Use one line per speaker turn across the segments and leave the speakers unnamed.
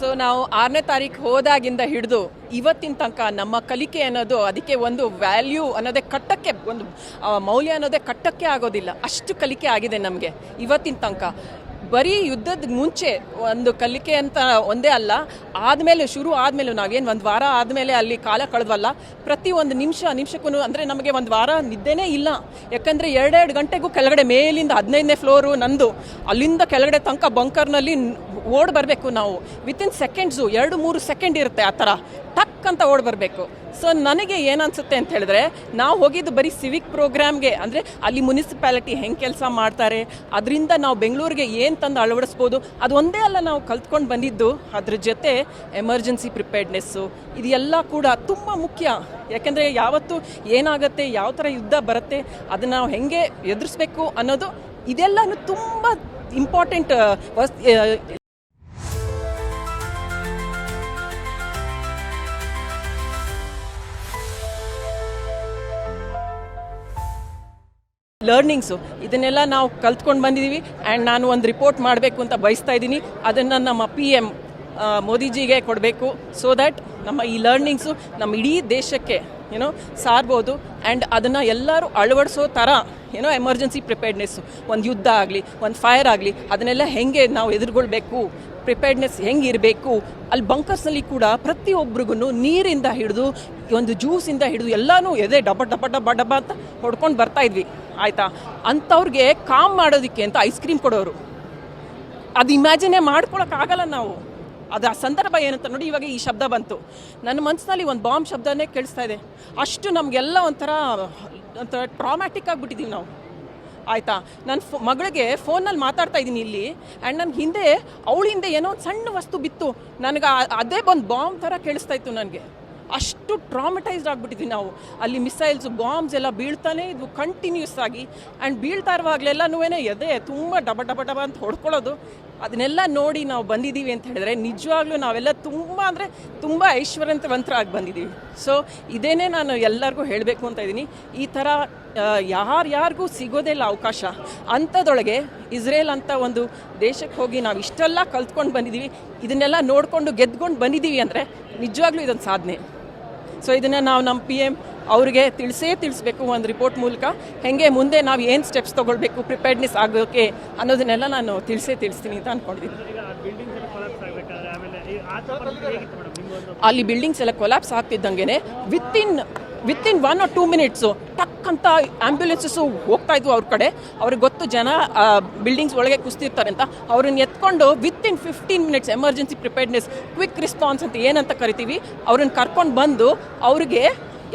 So ನಾವು ಆರನೇ ತಾರೀಕು ಹೋದಾಗಿಂದ ಹಿಡಿದು ಇವತ್ತಿನ ತನಕ ನಮ್ಮ ಕಲಿಕೆ ಅನ್ನೋದು ಅದಕ್ಕೆ ಒಂದು ವ್ಯಾಲ್ಯೂ ಅನ್ನೋದೇ ಕಟ್ಟಕ್ಕೆ ಒಂದು ಮೌಲ್ಯ ಅನ್ನೋದೇ ಕಟ್ಟಕ್ಕೆ ಆಗೋದಿಲ್ಲ. ಅಷ್ಟು ಕಲಿಕೆ ಆಗಿದೆ ನಮಗೆ ಇವತ್ತಿನ ತನಕ. ಬರೀ ಯುದ್ಧದ ಮುಂಚೆ ಒಂದು ಕಲಿಕೆ ಅಂತ ಒಂದೇ ಅಲ್ಲ, ಆದಮೇಲೆ ಶುರು ಆದಮೇಲೆ ನಾವೇನು ಒಂದು ವಾರ ಆದಮೇಲೆ ಅಲ್ಲಿ ಕಾಲ ಕಳೆದ್ವಲ್ಲ, ಪ್ರತಿ ಒಂದು ನಿಮಿಷ ನಿಮಿಷಕ್ಕೂ ಅಂದರೆ ನಮಗೆ ಒಂದು ವಾರ ನಿದ್ದೆನೇ ಇಲ್ಲ. ಯಾಕಂದರೆ ಎರಡೆರಡು ಗಂಟೆಗೂ ಕೆಳಗಡೆ ಮೇಲಿಂದ ಹದಿನೈದನೇ ಫ್ಲೋರು ನಂದು, ಅಲ್ಲಿಂದ ಕೆಳಗಡೆ ತನಕ ಬಂಕರ್ನಲ್ಲಿ ಓಡ್ ಬರಬೇಕು ನಾವು. ವಿತಿನ್ ಸೆಕೆಂಡ್ಸು ಎರಡು ಮೂರು ಸೆಕೆಂಡ್ ಇರುತ್ತೆ ಆ ಥರ. ಟಕ್ ಅಂತ ಓಡ್ ಬರಬೇಕು. ಸೊ ನನಗೆ ಏನನ್ಸುತ್ತೆ ಅಂತ ಹೇಳಿದ್ರೆ, ನಾವು ಹೋಗಿದ್ದು ಬರೀ ಸಿವಿಕ್ ಪ್ರೋಗ್ರಾಮ್ಗೆ ಅಂದರೆ ಅಲ್ಲಿ ಮುನಿಸಿಪಾಲಿಟಿ ಹೆಂಗೆ ಕೆಲಸ ಮಾಡ್ತಾರೆ, ಅದರಿಂದ ನಾವು ಬೆಂಗಳೂರಿಗೆ ಏನು ತಂದು ಅಳವಡಿಸ್ಬೋದು, ಅದು ಒಂದೇ ಅಲ್ಲ ನಾವು ಕಲ್ತ್ಕೊಂಡು ಬಂದಿದ್ದು, ಅದ್ರ ಜೊತೆ ಎಮರ್ಜೆನ್ಸಿ ಪ್ರಿಪೇರ್ಡ್ನೆಸ್ಸು ಇದೆಲ್ಲ ಕೂಡ ತುಂಬ ಮುಖ್ಯ. ಯಾಕೆಂದರೆ ಯಾವತ್ತು ಏನಾಗುತ್ತೆ, ಯಾವ ಥರ ಯುದ್ಧ ಬರುತ್ತೆ, ಅದನ್ನು ನಾವು ಹೆಂಗೆ ಎದುರಿಸ್ಬೇಕು ಅನ್ನೋದು, ಇದೆಲ್ಲನೂ ತುಂಬ ಇಂಪಾರ್ಟೆಂಟ್ ಲರ್ನಿಂಗ್ಸು ಇದನ್ನೆಲ್ಲ ನಾವು ಕಲ್ತ್ಕೊಂಡು ಬಂದಿದ್ದೀವಿ ಆ್ಯಂಡ್ ನಾನು ಒಂದು ರಿಪೋರ್ಟ್ ಮಾಡಬೇಕು ಅಂತ ಬಯಸ್ತಾ ಇದ್ದೀನಿ. ಅದನ್ನು ನಮ್ಮ ಪಿ ಎಂ ಮೋದಿಜಿಗೆ ಕೊಡಬೇಕು. ಸೊ ದ್ಯಾಟ್ ನಮ್ಮ ಈ ಲರ್ನಿಂಗ್ಸು ನಮ್ಮ ಇಡೀ ದೇಶಕ್ಕೆ ಏನೋ ಸಾರ್ಬೋದು. ಆ್ಯಂಡ್ ಅದನ್ನು ಎಲ್ಲರೂ ಅಳವಡಿಸೋ ಥರ ಏನೋ ಎಮರ್ಜೆನ್ಸಿ ಪ್ರಿಪೇರ್ಡ್ನೆಸ್ಸು ಒಂದು ಯುದ್ಧ ಆಗಲಿ, ಒಂದು ಫೈರ್ ಆಗಲಿ, ಅದನ್ನೆಲ್ಲ ಹೆಂಗೆ ನಾವು ಎದುರುಗೊಳ್ಬೇಕು? ಪ್ರಿಪೇರ್ಡ್ನೆಸ್ ಹೆಂಗೆ ಇರಬೇಕು ಅಲ್ಲಿ ಬಂಕರ್ಸ್ನಲ್ಲಿ ಕೂಡ ಪ್ರತಿಯೊಬ್ಬರಿಗೂ ನೀರಿಂದ ಹಿಡಿದು, ಒಂದು ಜ್ಯೂಸಿಂದ ಹಿಡಿದು ಎಲ್ಲನೂ ಎದೆ ಡಬ್ಬ ಡಬ್ಬ ಡಬ್ಬ ಡಬ್ಬ ಅಂತ ಹೊಡ್ಕೊಂಡು ಬರ್ತಾ ಇದ್ವಿ. ಆಯಿತಾ? ಅಂಥವ್ರಿಗೆ ಕಾಮ್ ಮಾಡೋದಕ್ಕೆ ಅಂತ ಐಸ್ ಕ್ರೀಮ್ ಕೊಡೋರು. ಅದು ಇಮ್ಯಾಜಿನೇ ಮಾಡ್ಕೊಳಕ್ಕಾಗಲ್ಲ ನಾವು. ಅದು ಆ ಸಂದರ್ಭ ಏನಂತ ನೋಡಿ ಇವಾಗ ಈ ಶಬ್ದ ಬಂತು. ನನ್ನ ಮನಸ್ಸಿನಲ್ಲಿ ಒಂದು ಬಾಂಬ್ ಶಬ್ದನೇ ಕೇಳಿಸ್ತಾ ಇದೆ. ಅಷ್ಟು ನಮಗೆಲ್ಲ ಒಂಥರ ಒಂಥರ ಟ್ರಾಮ್ಯಾಟಿಕ್ ಆಗಿಬಿಟ್ಟಿದ್ದೀವಿ ನಾವು. ಆಯಿತಾ? ನನ್ನ ಫೋ, ಮಗಳಿಗೆ ಫೋನಲ್ಲಿ ಮಾತಾಡ್ತಾ ಇದ್ದೀನಿ ಇಲ್ಲಿ. ಆ್ಯಂಡ್ ನನ್ನ ಹಿಂದೆ, ಅವಳ ಹಿಂದೆ ಏನೋ ಒಂದು ಸಣ್ಣ ವಸ್ತು ಬಿತ್ತು. ನನಗೆ ಅದೇ ಒಂದು ಬಾಂಬ್ ಥರ ಕೇಳಿಸ್ತಾ ಇತ್ತು ನನಗೆ. ಅಷ್ಟು ಟ್ರಾಮಟೈಸ್ಡ್ ಆಗಿಬಿಟ್ಟಿದ್ವಿ ನಾವು. ಅಲ್ಲಿ ಮಿಸೈಲ್ಸ್ ಬಾಂಬ್ಸ್ ಎಲ್ಲ ಬೀಳ್ತಾನೆ ಇದ್ವು ಕಂಟಿನ್ಯೂಸ್ ಆಗಿ. ಆ್ಯಂಡ್ ಬೀಳ್ತಾ ಇರುವಾಗಲೆಲ್ಲನೂ ಎದೆ ತುಂಬ ಡಬ ಡಬ ಡಬ ಅಂತ ಹೊಡ್ಕೊಳ್ಳೋದು. ಅದನ್ನೆಲ್ಲ ನೋಡಿ ನಾವು ಬಂದಿದ್ದೀವಿ ಅಂತ ಹೇಳಿದ್ರೆ ನಿಜವಾಗ್ಲೂ ನಾವೆಲ್ಲ ತುಂಬ ಅಂದರೆ ತುಂಬ ಐಶ್ವರ್ಯವಂತರಾಗಿ ಬಂದಿದ್ದೀವಿ. ಸೊ ಇದೇನೇ ನಾನು ಎಲ್ಲರಿಗೂ ಹೇಳಬೇಕು ಅಂತ ಇದ್ದೀನಿ. ಈ ಥರ ಯಾರ್ಯಾರಿಗೂ ಸಿಗೋದೇ ಇಲ್ಲ ಅವಕಾಶ. ಅಂಥದ್ರೊಳಗೆ ಇಸ್ರೇಲ್ ಅಂತ ಒಂದು ದೇಶಕ್ಕೆ ಹೋಗಿ ನಾವು ಇಷ್ಟೆಲ್ಲ ಕಲ್ತ್ಕೊಂಡು ಬಂದಿದ್ದೀವಿ. ಇದನ್ನೆಲ್ಲ ನೋಡಿಕೊಂಡು ಗೆದ್ಕೊಂಡು ಬಂದಿದ್ದೀವಿ ಅಂದರೆ ನಿಜವಾಗ್ಲೂ ಇದೊಂದು ಸಾಧನೆ. ಸೊ ಇದನ್ನು ನಾವು ನಮ್ಮ ಪಿ ಎಂ ಅವ್ರಿಗೆ ತಿಳಿಸೇ ತಿಳಿಸ್ಬೇಕು ಒಂದು ರಿಪೋರ್ಟ್ ಮೂಲಕ. ಹೆಂಗೆ ಮುಂದೆ ನಾವು ಏನು ಸ್ಟೆಪ್ಸ್ ತೊಗೊಳ್ಬೇಕು ಪ್ರಿಪೇರ್ಡ್ನೆಸ್ ಆಗೋಕ್ಕೆ ಅನ್ನೋದನ್ನೆಲ್ಲ ನಾನು ತಿಳಿಸೇ ತಿಳಿಸ್ತೀನಿ ಅಂತ ಅಂದ್ಕೊಂಡಿದ್ದೀನಿ ಅಲ್ಲಿ ಬಿಲ್ಡಿಂಗ್ಸ್ ಎಲ್ಲ collapse ಆಗ್ತಿದ್ದಂಗೆ within within one or two minutes ಟಕ್ ಅಂತ ಆ್ಯಂಬ್ಯುಲೆನ್ಸಸ್ಸು ಹೋಗ್ತಾ ಇದ್ವು ಅವ್ರ ಕಡೆ. ಅವ್ರಿಗೆ ಗೊತ್ತು ಜನ ಬಿಲ್ಡಿಂಗ್ಸ್ ಒಳಗೆ ಕುಸ್ತಿರ್ತಾರೆ ಅಂತ. ಅವ್ರನ್ನ ಎತ್ಕೊಂಡು within fifteen minutes emergency preparedness quick response ಅಂತ ಏನಂತ ಕರಿತೀವಿ, ಅವ್ರನ್ನ ಕರ್ಕೊಂಡು ಬಂದು ಅವ್ರಿಗೆ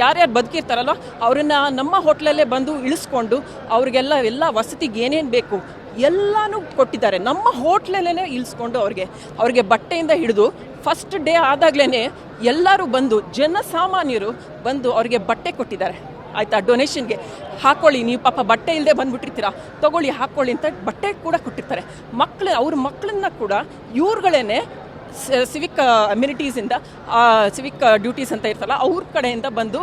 ಯಾರ್ಯಾರು ಬದುಕಿರ್ತಾರಲ್ಲ ಅವರನ್ನು ನಮ್ಮ ಹೋಟ್ಲಲ್ಲೇ ಬಂದು ಇಳಿಸ್ಕೊಂಡು ಅವ್ರಿಗೆಲ್ಲ ಎಲ್ಲ ವಸತಿಗೆ ಏನೇನು ಬೇಕು ಎಲ್ಲನೂ ಕೊಟ್ಟಿದ್ದಾರೆ. ನಮ್ಮ ಹೋಟ್ಲಲ್ಲೇ ಇಳಿಸ್ಕೊಂಡು ಅವ್ರಿಗೆ ಅವ್ರಿಗೆ ಬಟ್ಟೆಯಿಂದ ಹಿಡಿದು ಫಸ್ಟ್ ಡೇ ಆದಾಗ್ಲೇ ಎಲ್ಲರೂ ಬಂದು, ಜನಸಾಮಾನ್ಯರು ಬಂದು ಅವ್ರಿಗೆ ಬಟ್ಟೆ ಕೊಟ್ಟಿದ್ದಾರೆ. ಆಯಿತಾ ಡೊನೇಷನ್ಗೆ ಹಾಕೊಳ್ಳಿ, ನೀವು ಪಾಪ ಬಟ್ಟೆ ಇಲ್ಲದೆ ಬಂದುಬಿಟ್ಟಿರ್ತೀರಾ, ತಗೊಳ್ಳಿ ಹಾಕ್ಕೊಳ್ಳಿ ಅಂತ ಬಟ್ಟೆ ಕೂಡ ಕೊಟ್ಟಿರ್ತಾರೆ. ಮಕ್ಕಳು ಅವ್ರ ಮಕ್ಕಳನ್ನ ಕೂಡ ಇವ್ರುಗಳೇನೆ ಸಿವಿಕ್ ಅಮ್ಯುನಿಟೀಸಿಂದ ಸಿವಿಕ್ ಡ್ಯೂಟೀಸ್ ಅಂತ ಇರ್ತಲ್ಲ, ಅವ್ರ ಕಡೆಯಿಂದ ಬಂದು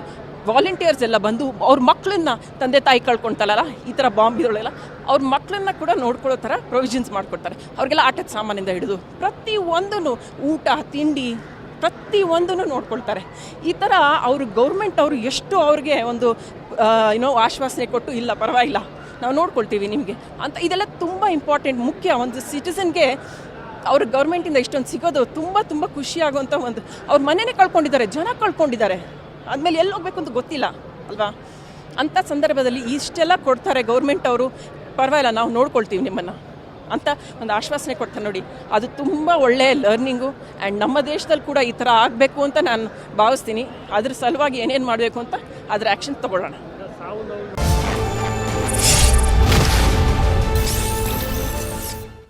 ವಾಲಂಟಿಯರ್ಸ್ ಎಲ್ಲ ಬಂದು ಅವ್ರ ಮಕ್ಕಳನ್ನ ತಂದೆ ತಾಯಿ ಕಳ್ಕೊಳ್ತಾರಲ್ಲ ಈ ಥರ ಬಾಂಬ್ ಇದ್ರೊಳಗೆಲ್ಲ ಅವ್ರ ಮಕ್ಕಳನ್ನ ಕೂಡ ನೋಡ್ಕೊಳ್ಳೋ ಥರ ಪ್ರೊವಿಷನ್ಸ್ ಮಾಡಿಕೊಡ್ತಾರೆ. ಅವ್ರಿಗೆಲ್ಲ ಆಟದ ಸಾಮಾನಿಂದ ಹಿಡಿದು ಪ್ರತಿ ಒಂದೂ ಊಟ, ತಿಂಡಿ, ಪ್ರತಿ ಒಂದನ್ನು ನೋಡ್ಕೊಳ್ತಾರೆ. ಈ ಥರ ಅವರು ಗೌರ್ಮೆಂಟ್ ಅವರು ಎಷ್ಟು ಅವ್ರಿಗೆ ಒಂದು ಏನೋ ಆಶ್ವಾಸನೆ ಕೊಟ್ಟು, ಇಲ್ಲ ಪರವಾಗಿಲ್ಲ, ನಾವು ನೋಡ್ಕೊಳ್ತೀವಿ ನಿಮಗೆ ಅಂತ, ಇದೆಲ್ಲ ತುಂಬ ಇಂಪಾರ್ಟೆಂಟ್ ಮುಖ್ಯ, ಒಂದು ಸಿಟಿಸನ್ಗೆ ಅವ್ರ ಗೌರ್ಮೆಂಟಿಂದ ಇಷ್ಟೊಂದು ಸಿಗೋದು ತುಂಬ ತುಂಬ ಖುಷಿಯಾಗುವಂಥ ಒಂದು ಅವ್ರ ಮನೆನೇ ಕಳ್ಕೊಂಡಿದ್ದಾರೆ, ಜನ ಕಳ್ಕೊಂಡಿದ್ದಾರೆ. ಆದಮೇಲೆ ಎಲ್ಲಿ ಹೋಗ್ಬೇಕು ಅಂತ ಗೊತ್ತಿಲ್ಲ, ಅಲ್ವಾ? ಅಂಥ ಸಂದರ್ಭದಲ್ಲಿ ಇಷ್ಟೆಲ್ಲ ಕೊಡ್ತಾರೆ ಗೌರ್ಮೆಂಟ್ ಅವರು. ಪರವಾಗಿಲ್ಲ, ನಾವು ನೋಡ್ಕೊಳ್ತೀವಿ ನಿಮ್ಮನ್ನು. ಅಂತ ಒಂದು ಆಶ್ವಾಸನೆ ಕೊಡ್ತಾರೆ ನೋಡಿ. ಅದು ತುಂಬ ಒಳ್ಳೆಯ ಲರ್ನಿಂಗು ಆ್ಯಂಡ್ ನಮ್ಮ ದೇಶದಲ್ಲಿ ಕೂಡ ಈ ಥರ ಆಗಬೇಕು ಅಂತ ನಾನು ಭಾವಿಸ್ತೀನಿ. ಅದ್ರ ಸಲುವಾಗಿ ಏನೇನು ಮಾಡಬೇಕು ಅಂತ ಅದ್ರ ಆ್ಯಕ್ಷನ್ ತೊಗೊಳ್ಳೋಣ.